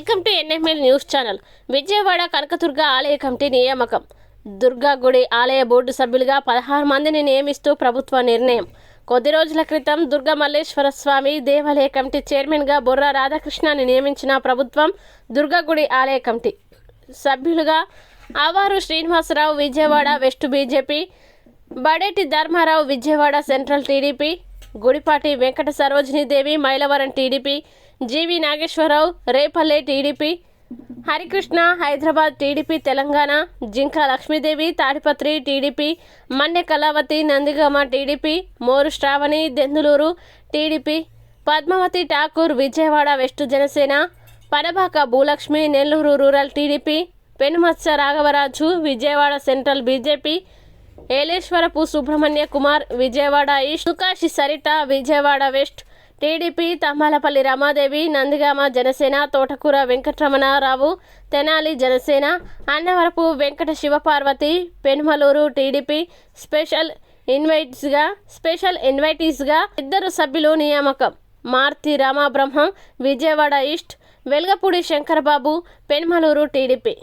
Welcome to NML news channel. Vijayawada Kanakadurga ఆలయ committee నియామకం. దుర్గా గుడి ఆలయ బోర్డు సభ్యులుగా పదహారు మందిని నియమిస్తూ ప్రభుత్వ నిర్ణయం. కొద్ది రోజుల క్రితం దుర్గా మల్లేశ్వర స్వామి దేవాలయ కమిటీ చైర్మన్గా బొర్రా రాధాకృష్ణని నియమించిన ప్రభుత్వం దుర్గా గుడి ఆలయ కమిటీ సభ్యులుగా ఆవారు Srinivasa Rao Vijayawada west BJP Badeti Dharma Rao Vijayawada central TDP Gudipati Venkata Sarojini Devi Mylavaram TDP G V Nageswara Rao Repalle TDP Harikrishna Hyderabad TDP Telangana Jinka Lakshmi Devi Tadipatri TDP Manne Kalavathi Nandigama TDP Moru Sravani Denduluru TDP Padmavathi Thakur Vijayawada west Janasena Panabaka Bhulakshmi Nellore rural TDP Penumatsa Raghava Raju Vijayawada central BJP Eleswarapu Subrahmanya Kumar Vijayawada east Sukasi Saritha Vijayawada west TDP Tammalapalli Rama Devi Nandigama Janasena Thotakura Venkataramana Rao Tenali Janasena Annavarapu Venkata Siva Parvathi Penumaluru TDP special ఇన్వైట్స్గా special ఇన్వైటీస్గా ఇద్దరు సభ్యులు నియామకం. Marthi Ramabrahmam Vijayawada east Velagapudi Sankara Babu Penumaluru TDP.